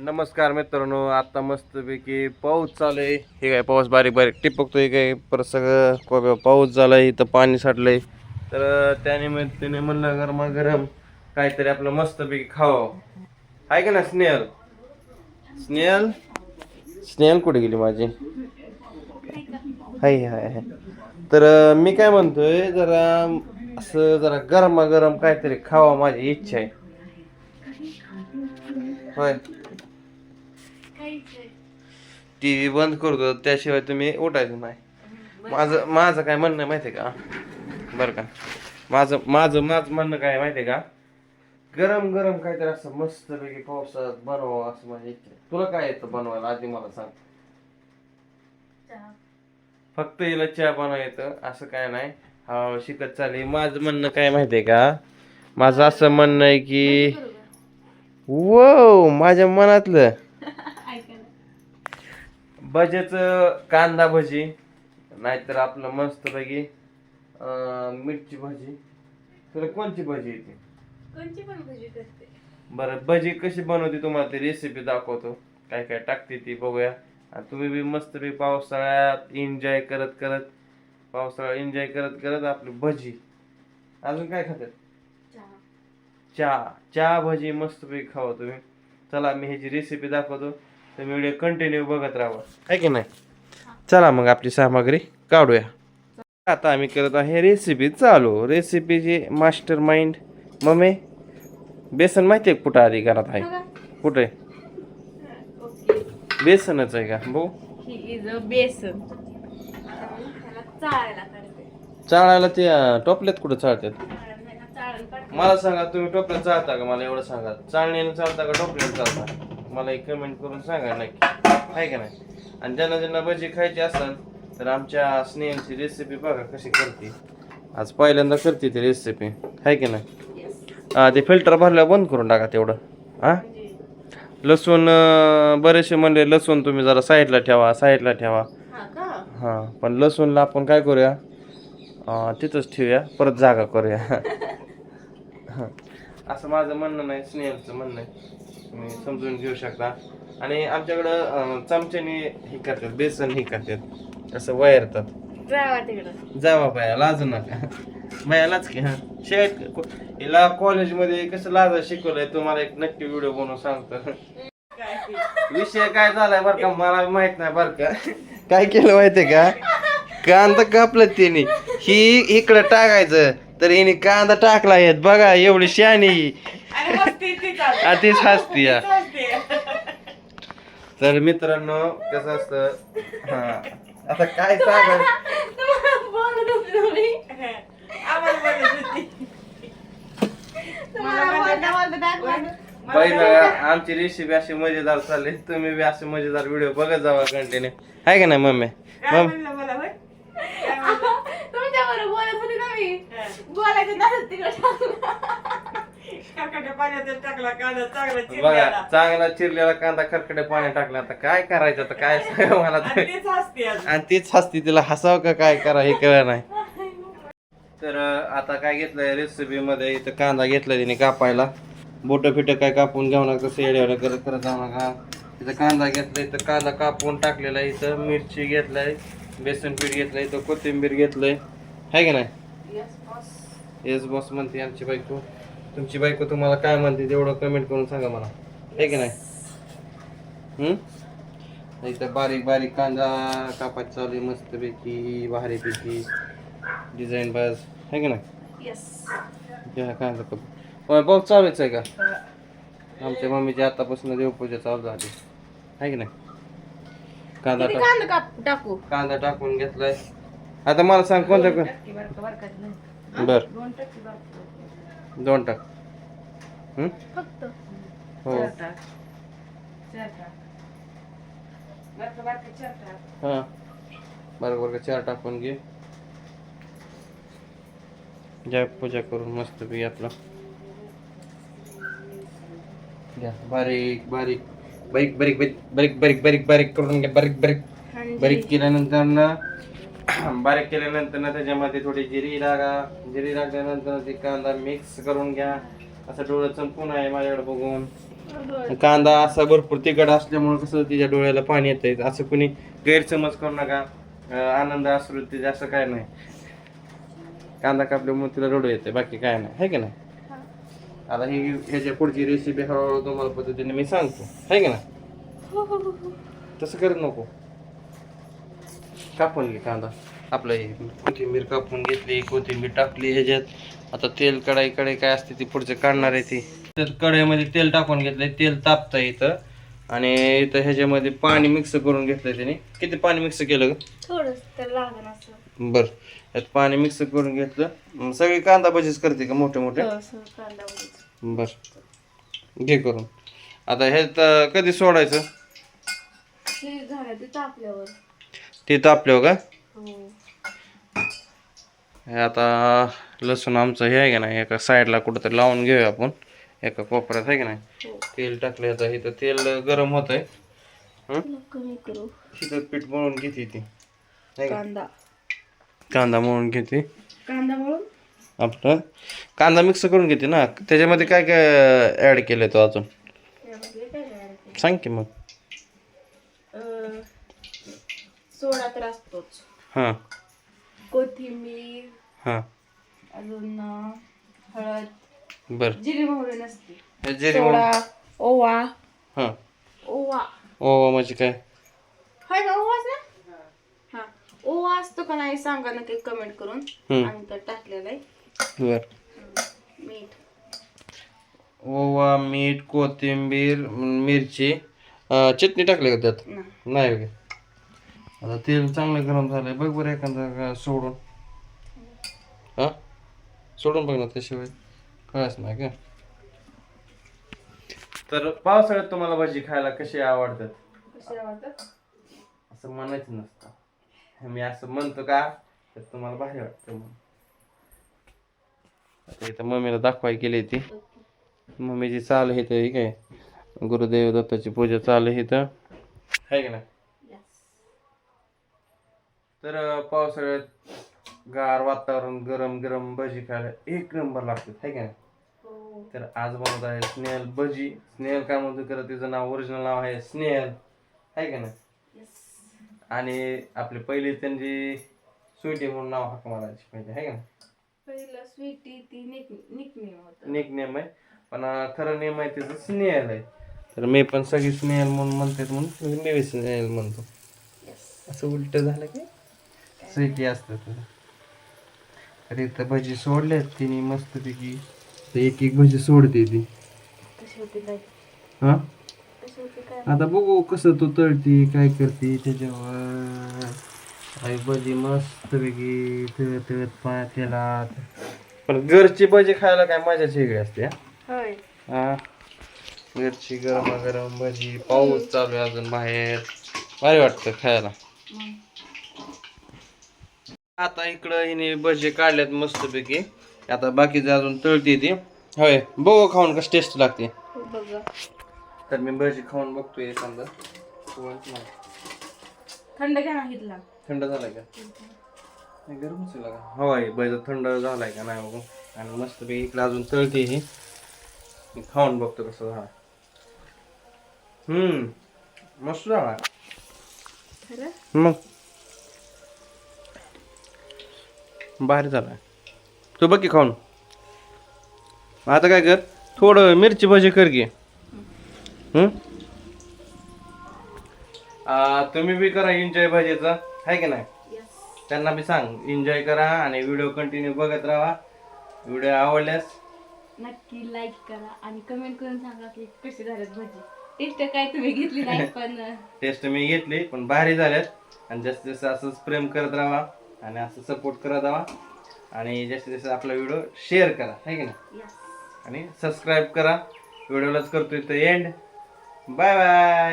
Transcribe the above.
नमस्कार मित्रांनो आता मस्तपैकी पाऊस चालू आहे हे काय पाऊस बारीक बारीक टिपकतो हे काय? परत सगळं को- पाऊस आहे इथं पाणी साठलंय. तर त्यानिमित्ताने म्हणलं गरमागरम काहीतरी आपलं मस्तपैकी खावं. आहे का ना स्नेहल? स्नेहल? स्नेहल कुठे गेली माझी? हाय हाय हाय. तर मी काय म्हणतोय जरा असं जरा गरमागरम काहीतरी खावा माझी इच्छा आहे. होय. टी व्ही बंद करतो त्याशिवाय तुम्ही उठायचं नाही. माझं माझं काय म्हणणं माहिती आहे का? बरं का. माझं माझं माझं म्हणणं काय माहिती आहे का? गरम गरम काहीतरी असं मस्तपैकी पावसात बनवावं असं माझी इच्छा आहे. तुला काय येतं बनवायला? आधी मला सांग. फक्त हिला चहा बनवा येतं. असं काय नाही. हा शिकत चालली. माझं म्हणणं काय माहिती आहे का? माझं असं म्हणणं आहे की वो माझ्या मनातलं भज्याचं कांदा भजी नाहीतर आपलं मस्तपैकी अं, मिरची भजी. तुला कोणची भजी येते? कोणची पण भजी करते. बरं भजी कशी बनवते तुम्हाला ती रेसिपी दाखवतो. काय काय टाकते ती बघूया. आणि तुम्ही बी मस्तपैकी पावसाळ्यात एन्जॉय करत करत पावसाळा एन्जॉय करत करत आपली भजी. अजून काय खातात? चहा. चहा. चहा भजी मस्तपैकी खावा तुम्ही. चला मी ह्याची रेसिपी दाखवतो. तुम्ही व्हिडिओ कंटिन्यू बघत राहा. आहे की नाही? चला मग आपली सामग्री काढूया. आता आम्ही करत आहे रेसिपी चालू. रेसिपीची मास्टर माइंड मम्मी बेसन माहिती आहे कुठं आधी घरात आहे? कुठे? ओके बेसनच आहे का? भाऊ ही इज अ बेसन. चाळायला काढते. चाळायला ते टोपल्यात कुठं चाळतात? मला सांगा तुम्ही टोपल्यात चालता का? मला एवढं सांगा. चाळणीने चालता का टोपल्यात चालता मला एक कमेंट करून सांगा नक्की. आहे का नाही? आणि ज्यांना ज्यांना भजी खायची असेल तर आमच्या स्नेहलची रेसिपी बघा कशी करते. आज पहिल्यांदा करते ती रेसिपी आहे की नाही? हा, ते फिल्टर भरल्यावर बंद करून टाका तेवढं. हा? लसूण बरेचसे म्हणले लसूण तुम्ही जरा साईडला ठेवा साईडला ठेवा. हा पण लसूणला आपण काय करूया? तिथंच ठेवूया परत जागा करूया. हं. असं माझं म्हणणं नाही स्नेहलचं म्हणणं आहे. तुम्ही समजून घेऊ शकता. आणि आमच्याकडं चमच्याने हे करतात बेसन हे करतात. असं वैरतात जावा तिकडं. जावा बाया लाजू नका. बाया लाज की हां शाळेत हिला कॉलेजमध्ये कसं लाजा शिकवलंय तुम्हाला एक नक्की व्हिडिओ बनवून सांगतो. विषय काय झालाय बरं का मला माहीत नाही बरं का. काय केलं माहितीये का? कांदा कापला तिने. ही इकडं टाकायचं तर हिने कांदा टाकला येत बघा एवढी शानी तीच हसती या. तर मित्रांनो कसं असतं? हा. आता काय सांगा बोलत होती. तुम्ही तुम्हाला बोलता बोलता दाखवलं. पहिलं आमची रेसिपी अशी मजेदार चालली. तुम्ही बी असे मजेदार व्हिडिओ बघत जावा कंटिन्यू आहे का नाही मम्मी? मम तुमच्या बरोबर बोलत होती ना मी. बोलायचं नसत तिकडे. बघा चांगला चिरलेला कांदा खरकटे पाणी टाकला आता काय करायचं? आता काय सांगा मला तर. आणि तीच हसती तिला हसावं का काय करा हे कळ नाही. तर अं, आता काय घेतलंय रेसिपी मध्ये? इथं कांदा घेतलाय तिने कापायला. बोट फिट काय कापून घेऊ नका तसं येड्यावर करत करत जाऊ नका. इथं कांदा घेतलाय इथं कांदा कापून टाकलेला आहे. इथं मिरची घेतलाय बेसन पीठ घेतलंय इथं कोथिंबीर घेतलंय. आहे की नाही? येस बॉस म्हणते आमची बायको. तुमची बायको तुम्हाला काय म्हणते तेवढं कमेंट करून सांगा मला. आहे की नाही? इथं बारीक बारीक कांदा कापायचं चालू आहे मस्तपैकी भारीपैकी. डिझाईन बाज आहे की नाही? येस घ्या कांदा काप पाऊस चालूच आहे का? आमच्या मम्मीची आतापासून देवपूजा चालू झाली. आहे की नाही? कांदा टाक कांदा काप टाकू? कांदा टाकून घेतलाय. आता मला सांग कोणत्या बरं दोन टक्के. दोन टाक हम्म? फक्त. हो. चार टाक. चार टाक. बरं का, बरं का, चार टाक. हा टाकून घे. जय पूजा करून मस्त पैकी आपला. घ्या. बारीक बारीक. बारीक बारीक बारीक बारीक बारीक बारीक बारीक करून घ्या. बारीक बारीक. बारीक केल्यानंतर ना बारीक केल्यानंतर ना त्याच्यामध्ये थोडी जिरी लागा. जिरी लागल्यानंतर ते कांदा मिक्स करून घ्या. असं डोळं चमकून आहे माझ्याकडे बघून. कांदा असा भरपूर तिखट असल्यामुळे कसं तिच्या डोळ्याला पाणी येत असं कुणी गैरसमज करू नका. आनंद असू ते असं काय नाही. कांदा कापल्यामुळे तिला रडू येते बाकी काय नाही. है की नाही? आता ही ह्याच्या पुढची रेसिपी हळूहळू तुम्हाला पद्धतीने मी सांगतो. है की नाही? तसं करत नको. कापून घे कांदा. आपलं हे कोथिंबीर कापून घेतली कोथिंबीर टाकली ह्याच्यात. आता तेल कढाई कढाई काय असते ती पुढचं काढणार आहे ती. त्यात कढईमध्ये तेल टाकून घेतलंय तेल तापतं इथं. आणि इथं ह्याच्यामध्ये पाणी मिक्स करून घेतलंय त्याने किती पाणी मिक्स केलं तर बर. यात पाणी मिक्स करून घेतलं. सगळी कांदा भजीच करते का मोठे मोठे. बर. घे करून. आता हे त- कधी सोडायचं? ते तापल्यावर. ते तापल्यावर का? हे आता लसूण आमचं हे आहे का नाही एका साईडला कुठंतरी लावून घेऊया आपण. एका कोपऱ्यात आहे का नाही? हो. तेल टाकलं आता. इथं तेल गरम होत आहे तिथं पीठ मळून घेते ती? कांदा. कांदा मळून घेते. कांदा म्हणून आपलं? कांदा मिक्स करून घेते ना. त्याच्यामध्ये काय काय ऍड केलंय तो अजून? सांग की मग. सोडा तर असतोच. हां. कोथिंबीर हां. अजून हळद बरं. जिरी मोहरी नसते. जिरे ओवा. हां. ओवा. ओ म्हणजे काय? ओवाच ना हा. ओवा असतो का नाही सांगा ना काही कमेंट करून. आम्ही तर टाकलेलं आहे. बरं. मीठ. ओवा मीठ कोथिंबीर मिरची चटणी टाकली का त्यात? नाही. आता तेल चांगलं गरम झालंय. बघ बरं एखादा का सोडून. हा? सोडून बघ ना त्याशिवाय. कळच नाही का? तर पावसाळ्यात तुम्हाला भाजी खायला कशी आवडतात? कशी आवडतात? असं म्हणायचं नसतं. मी असं म्हणतो का तर तुम्हाला भारी वाटतं म्हणून. आता इथं मम्मीला दाखवाय केली ती. मम्मीची चाल आहे तर ही काय? गुरुदेव दत्ताची पूजा चालू आहे इथं. आहे का नाही. तर पावसाळ्यात गार वातावरण गरम गरम भजी खायला एक नंबर लागते है का नाही? हो. तर आज बनवत आहे स्नेहल भजी. स्नेहल काय म्हणतो करत तिचं नाव ओरिजिनल नाव आहे स्नेहल आहे का नाही? Yes. आणि आपले पहिले त्यांची स्वीटी म्हणून नाव हाक मारायची पहिले आहे का पहिलं स्वीटी ती निक निकनेम होतं. निक नेम आहे. पण खरं नेम आहे तिचं स्नेहल आहे. तर मी पण सगळी स्नेहल म्हणून म्हणते म्हणून मी स्नेहल म्हणतो. असं उलट झालं की? स्वीटी असतं तुझं तर इथं भजी सोडल्यात तिने मस्तपैकी तर एक एक भजी सोडते ती. हा? आता बघू कसं तो तळती काय करते त्याच्यावर. आई भजी मस्तपैकी तळत तळत पाण्यात पण घरची भजी खायला काय मजाच वेगळी असते हा. हा? घरची गरम गरम भजी पाऊस चालू आहे अजून बाहेर. भारी वाटतं खायला. आता इकडं हिने भजी काढल्यात मस्तपैकी. आता बाकीचं अजून तळते ती. होय बघू खाऊन कसं टेस्ट लागते. बघा. तर मी भजी खाऊन बघतोय समजा. थंड घ्या ना थंड झालाय का? नाही गरमच आहे का हवाय भजी थंड झालाय का नाही बघू. आणि मस्तपैकी इकडं अजून तळते ही. मी खाऊन बघतो कसं झाला. हम्म मस्त झाला. मग भारी झालाय तू बघ की खाऊन. आता काय कर थोडं मिरची भजी कर की. तुम्ही बी करा एन्जॉय भजीचं आहे की नाही? त्यांना बी सांग एन्जॉय करा आणि व्हिडिओ कंटिन्यू बघत राहा. व्हिडिओ आवडल्यास. नक्की लाईक करा आणि कमेंट करून सांगा की कशी झाल्यात भजी. टेस्ट काय तुम्ही घेतली नाही पण टेस्ट मी घेतली पण भारी झाल्यात. आणि जास्तीत जास्त असंच प्रेम करत राहा. आणि असं सपोर्ट करत राहा आणि जास्तीत जास्त आपला व्हिडिओ शेअर करा आहे की नाही? यस आणि सबस्क्राईब करा. व्हिडिओलाच करतोय तर एंड बाय बाय